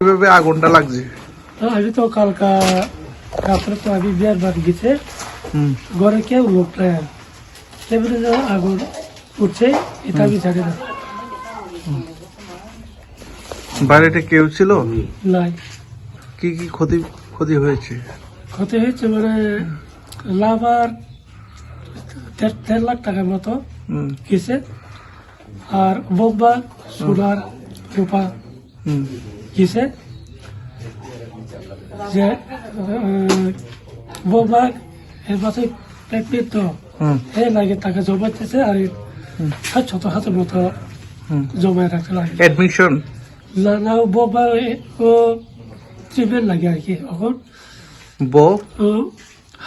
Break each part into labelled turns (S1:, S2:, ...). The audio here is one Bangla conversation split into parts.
S1: কীভাবে আগুনটা লাগছে?
S2: আমি তো কালকা রাত্রে তো আমি বিয়ার বাড়ি গেছে।
S1: হুম।
S2: ঘরে কেউ লোক নাই। কেমনি আগুন উঠছে এটা আমি জানি না।
S1: বাড়িতে কেউ ছিল?
S2: নাই।
S1: কি কি ক্ষতি ক্ষতি হয়েছে?
S2: ক্ষতি হয়েছে মানে লাভ আর দেড় লাখ টাকার মতো
S1: হুম।
S2: গেছে। আর বোম্বা সোনার রূপা। গেছে যে বোম্বা এর মাথায় পেপে তো।
S1: হুম।
S2: এ লাগে টাকা জমাইতেছে আর এই সাত ছত হাতের মতো জমায় রাখতে লাগে।
S1: অ্যাডমিশন
S2: না না বোম্বা ও ট্রিটমেন্ট লাগে আর কি এখন ও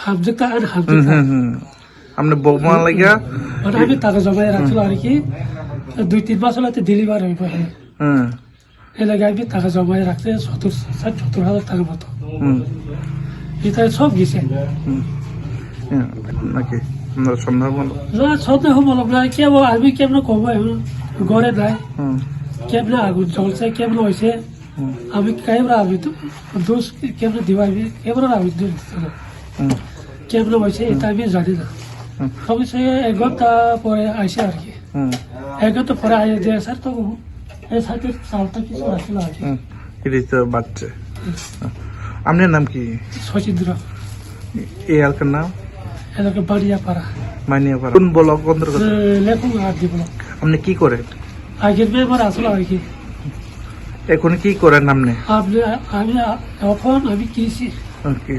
S2: হামজেতা আর
S1: হুম হুম লাগিয়া
S2: মানে আমি টাকা জমাই রাখছিল আর কি। দুই তিন মাস হলে ডেলিভার হইব।
S1: হুম।
S2: লাগে আমি টাকা জমাই রাখতে সত্তর ষাট সত্তর হাজার টাকার মতো। এটা সব গেছে।
S1: হ্যাঁ, নাকি?
S2: না সন্দেহ বলব না কেমন আমি কেমন কব এখন ঘরে নাই। কেমনে আগুন জ্বলছে কেমন হয়েছে আমি কেমন আমি তো দোষ কেমন দিবাইবি কেমন আমি দোষ দিতে না কেমন হয়েছে এটা আমি জানি না।
S1: হুম।
S2: অবশ্যই এক ঘণ্টা পরে আইসে আর কি এক ঘণ্টা পরে আই যে স্যার তো এই সাথে চালটা কিছু রাখছিল আর কি
S1: তো বাচ্চা। আপনার নাম কি?
S2: সচিন্দ্র।
S1: এই এলাকার নাম?
S2: এলাকা বাড়িয়া পাড়া
S1: মাইনিয়া কোন ব্লক অন্তর্গত?
S2: লেখুন আর দিব
S1: আপনি কি করেন?
S2: আগের মেম্বার আসলো আর কি।
S1: এখন কি করেন আপনি?
S2: আপনি আমি এখন আমি কৃষি।
S1: কি